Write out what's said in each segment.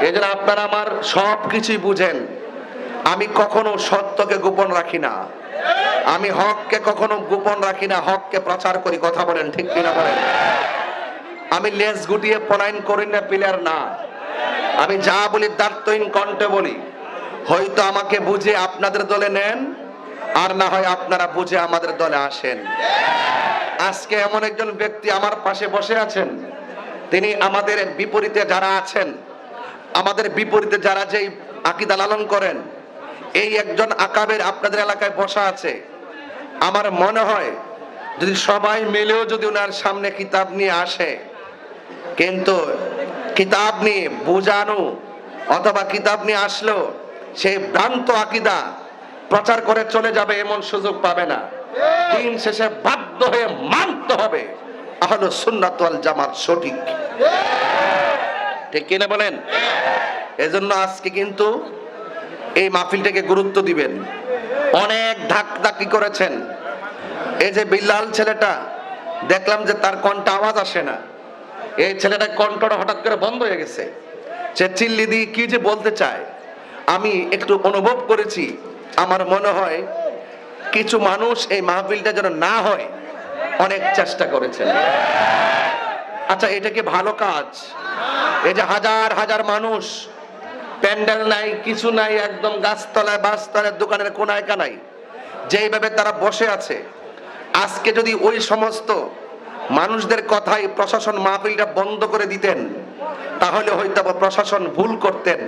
এই জন্য আপনারা আমার সব কিছুই বুঝেন। আমি কখনো সত্যকে গোপন রাখি না। আমি হককে কখনো গোপন রাখি না। হককে প্রচার করি। কথা বলেন, ঠিক কিনা বলেন? আমি লেজ গুটিয়ে পলায়ন করি না প্লেয়ার না। আমি যা বলি দার্থহীন কণ্ঠে বলি। হয়তো আমাকে বুঝে আপনাদের দলে নেন, আর না হয় আপনারা বুঝে আমাদের দলে আসেন। আজকে এমন একজন ব্যক্তি আমার পাশে বসে আছেন। তিনি আমাদের বিপরীতে যারা আছেন আমাদের বিপরীতে যারা যেই আকিদা লালন করেন, এই একজন আকাবের আপনাদের এলাকায় বসা আছে। আমার মনে হয়, যদি সবাই মিলেও যদি ওনার সামনে কিতাব নিয়ে আসে, কিন্তু কিতাব নিয়ে বোঝানো অথবা কিতাব নিয়ে আসলো সেই ভ্রান্ত আকিদা প্রচার করে চলে যাবে এমন সুযোগ পাবে না। দিন শেষে বাধ্য হয়ে মানতে হবে আহলো সুন্নাত জামাত সঠিক। ঠিক কিনা বলেন? এজন্য আজকে কিন্তু এই মাহফিলটাকে গুরুত্ব দিবেন। অনেক ধাক ধাক্কি করেছেন। এই যে বিল্লাল ছেলেটা, দেখলাম যে তার কণ্ঠে আওয়াজ আসে না। এই ছেলেটার কণ্ঠটা হঠাৎ করে বন্ধ হয়ে গেছে। সে চিল্লি দিয়ে কি যে বলতে চায়, আমি একটু অনুভব করেছি। আমার মনে হয় কিছু মানুষ এই মাহফিলটা যেন না হয়, অনেক চেষ্টা করেছেন। আচ্ছা এটা কি ভালো কাজ? এই যে হাজার হাজার মানুষ প্যান্ডেল নাই, কিছু নাই, একদম গাছতলায়, বাসতলায়, দোকানের কোনায় কানাই যেইভাবে তারা বসে আছে, আজকে যদি ওই সমস্ত মানুষদের কথাই প্রশাসন মাহফিলটা বন্ধ করে দিতেন, তাহলে হয়তো প্রশাসন ভুল করতেন।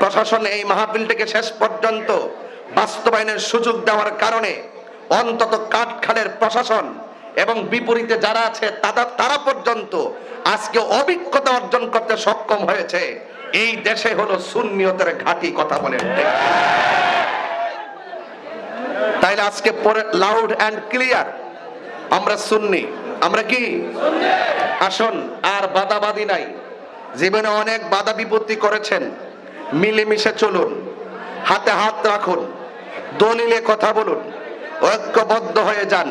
প্রশাসন এই মাহফিলটাকে শেষ পর্যন্ত বাস্তবায়নের সুযোগ দেওয়ার কারণে অন্তত কাঠখালের প্রশাসন এবং বিপরীতে যারা আছে তারা তারা পর্যন্ত আজকে অভিজ্ঞতা অর্জন করতে সক্ষম হয়েছে। এই দেশে হলো সুন্নিয়তের ঘাটি কথা বলেন। তাইলে আজকে পরে লাউড অ্যান্ড ক্লিয়ার আমরা সুন্নি, আমরা কি? আসুন, আর বাদাবাদি নাই। জীবনে অনেক বাধা বিপত্তি করেছেন। মিলেমিশে চলুন, হাতে হাত রাখুন, দলিলে কথা বলুন, ঐক্যবদ্ধ হয়ে যান,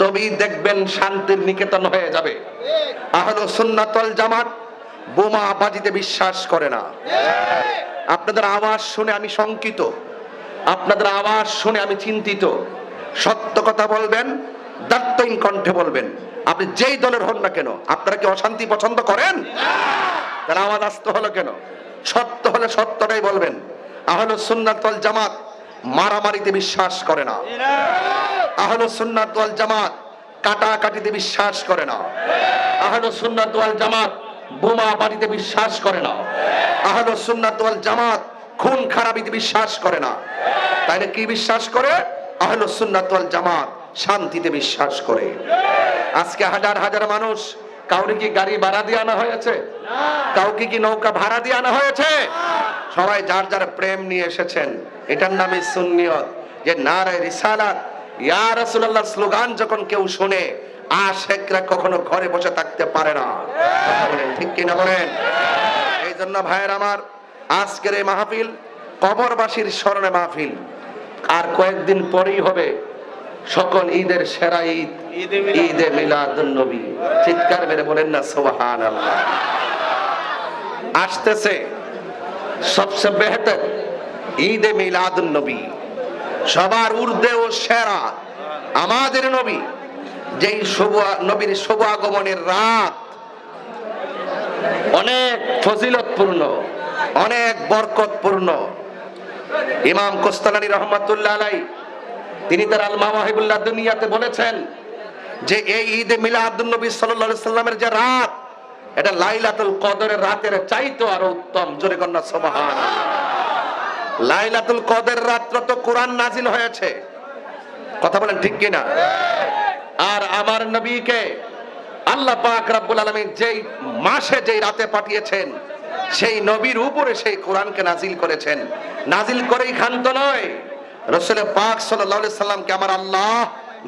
তবেই দেখবেন শান্তির নিকেতন হয়ে যাবে। আহলো সুন্নাতল জামাত বোমা বাজিতে বিশ্বাস করে না। আপনাদের আওয়াজ শুনে আমি শঙ্কিত। আপনাদের আওয়াজ শুনে আমি চিন্তিত। সত্য কথা বলবেন দায়িত্বহীন কণ্ঠে বলবেন, আপনি যেই দলের হন না কেন, আপনারা কি অশান্তি পছন্দ করেন? তাহলে আওয়াজ আসতে হলো কেন? সত্য হলে সত্যটাই বলবেন। আহলো সুন্নাতল জামাত মারামারিতে বিশ্বাস করে না। আহলো সুন্নাত ওয়াল জামাত কাটাকাটিতে বিশ্বাস করে না। আহলো সুন্নাত ওয়াল জামাত বোমা বাড়িতে বিশ্বাস করে না। আহলো সুন্নাত ওয়াল জামাত খুন খারাপিতে বিশ্বাস করে না। তাইলে কি বিশ্বাস করে? আহলো সুন্নাত ওয়াল জামাত শান্তিতে বিশ্বাস করে। আজকে হাজার হাজার মানুষ কাউরে কি গাড়ি ভাড়া দিয়ে আনা হয়েছে? কাউকে কি নৌকা ভাড়া দিয়ে আনা হয়েছে? সবাই যার যার প্রেম নিয়ে এসেছেন। এটার নামে সুন্নিয়ত। যে নারায় রিসালাত। ইয়া রাসূলুল্লাহ, স্লোগান যখন কেউ শুনে আশেকরা কখনো ঘরে বসে থাকতে পারে না। ঠিক কিনা বলেন? এই জন্য ভাইয়ের আমার, আজকের এই মাহফিল কবরবাসীর স্মরণে মাহফিল। আর কয়েকদিন পরেই হবে সকল ঈদের সেরা ঈদ, ঈদে মিলাদুন নবী চিৎকার মেরে বলেন না আল্লাহ আসতেছে সবচেয়ে বেহতর ঈদে মিলাদুন নবী সবার ঊর্ধ্বে ও সেরা, আমাদের নবী। যেই শুভ নবীর শুভ আগমনের রাত অনেক ফজিলতপূর্ণ, অনেক বরকতপূর্ণ। ইমাম কোস্তালানি রহমতুল্লাহ আলাই, তিনি তার আল মাওয়াহিবুল্লাহ দুনিয়াতে বলেছেন যে এই ঈদে মিলাদুন নবী সাল্লাল্লাহু সাল্লামের যে রাত, এটা লাইলাতুল কদরের রাতের চাইতো আরও উত্তম, জোরে কন্যা সুবহান। লাইলাতুল কদের রাত্র তো কোরআন নাজিল হয়েছে। কথা বলেন ঠিক কিনা? নবীকে আল্লাহ পাক রাব্বুল আলামিন যেই মাসে যেই রাতে পাঠিয়েছেন, সেই নবীর উপরে সেই কোরআনকে নাজিল করেছেন। নাজিল করেই ক্ষান্ত নয় রসুল পাক আলাইহি সাল্লামকে আমার আল্লাহ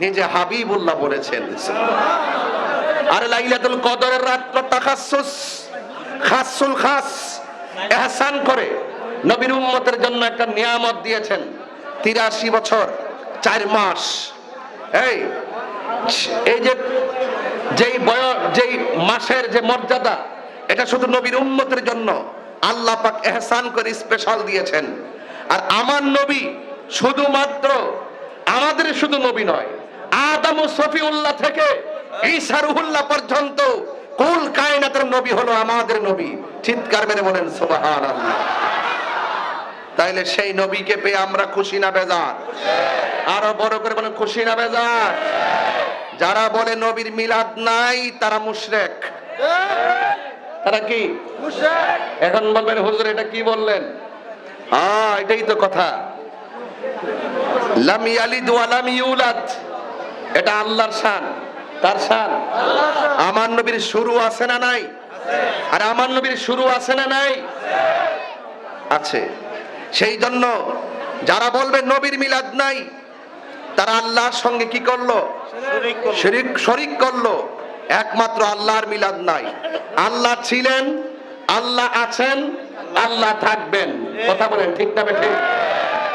নিজে হাবিবুল্লাহ বলেছেন। আর লাইলাতুল কদরের রাত তাখাসসুস খাসুল খাস, এহসান করে নবীর উম্মতের জন্য একটা নিয়ামত দিয়েছেন। তিরাশি বছর, চার মাস। এই এই যে, যেই বয়স যেই মাসের যে মর্যাদা, এটা শুধু নবীর উম্মতের জন্য, আল্লাহ পাক এহসান করে স্পেশাল দিয়েছেন। আর আমার নবী শুধুমাত্র, আমাদের শুধু নবী নয়, আদম ও সফিউল্লাহ থেকে ঈসা রুহুল্লাহ পর্যন্ত কুল কায়নাতের নবী হলো আমাদের নবী। চিৎকার মেরে বলেন, সুবহানাল্লাহ। তাইলে সেই নবীকে পেয়ে আমরা খুশি না বেজার? আরও বড় করে বলেন খুশি না বেজার? যারা বলে নবীর মিলাদ নাই তারা মুশরেক। তারা কি? এখন বলবেন হুজুর এটা কি বললেন? হ্যাঁ এটাই তো কথা। লাম ইয়ালিদ ওয়া লাম ইউলাদ। এটা আল্লাহর শান। তার শান? আমার নবীর শুরু আছে না নাই? আর আমার নবীর শুরু আছে না নাই? আছে। সেই জন্য যারা বলবে নবীর মিলাদ নাই তারা আল্লাহর সঙ্গে কি করল? শরিক শরিক করল। একমাত্র আল্লাহর মিলাদ নাই। আল্লাহ ছিলেন আল্লাহ আছেন আল্লাহ থাকবেন। কথা বলেন ঠিক না ঠিক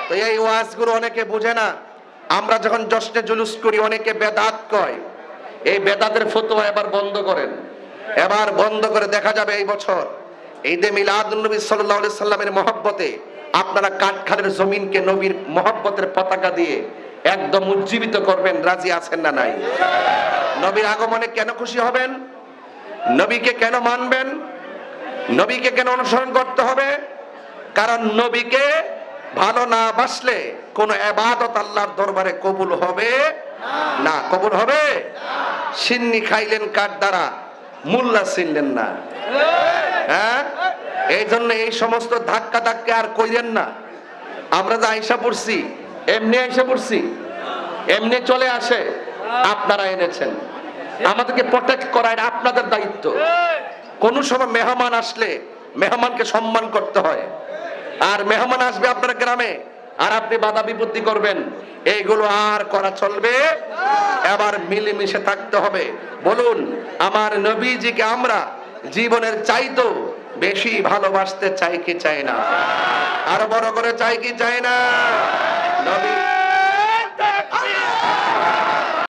তো এই ওয়াজগুলো অনেকে বুঝে না। আমরা যখন জশ্নে জুলুস করি অনেকে বেদাত কয়। এই বেদাতের ফতোয়া এবার বন্ধ করেন। এবার বন্ধ করে দেখা যাবে এই বছর। ঈদে মিলাদ নবী সাল্লাল্লাহু আলাইহি সাল্লামের মহব্বতে আপনারা কাঠখালের জমিনকে নবীর মহব্বতের পতাকা দিয়ে একদম উজ্জীবিত করবেন, রাজি আছেন না নাই? নবীর আগমনে কেন খুশি হবেন? নবীকে কেন মানবেন? নবীকে কেন অনুসরণ করতে হবে? কারণ নবীকে ভালো না বাসলে কোন এবাদত আল্লাহর দরবারে কবুল হবে না। কবুল হবে? সিন্নি খাইলেন কার দ্বারা? মুল্লা চিনলেন না। হ্যাঁ? এই জন্য এই সমস্ত ধাক্কা ধাক্কা আর কইলেন না। আমরা যে আইসা পড়ছি, এমনি আইসা পড়ছি, এমনি চলে আসে, আপনারা এনেছেন। আমাদেরকে প্রোটেক্ট করা এটা আপনাদের দায়িত্ব। কোন সময় মেহমান আসলে মেহমানকে সম্মান করতে হয়। আর মেহমান আসবে আপনার গ্রামে, আর আপনি বাধা বিপত্তি করবেন। এইগুলো আর করা চলবে। এবার মিলেমিশে থাকতে হবে। বলুন, আমার নবীজিকে আমরা জীবনের চাইতো বেশি ভালোবাসতে চাই কি চাই না? আর বড় করে চাই কি চাই না? নবী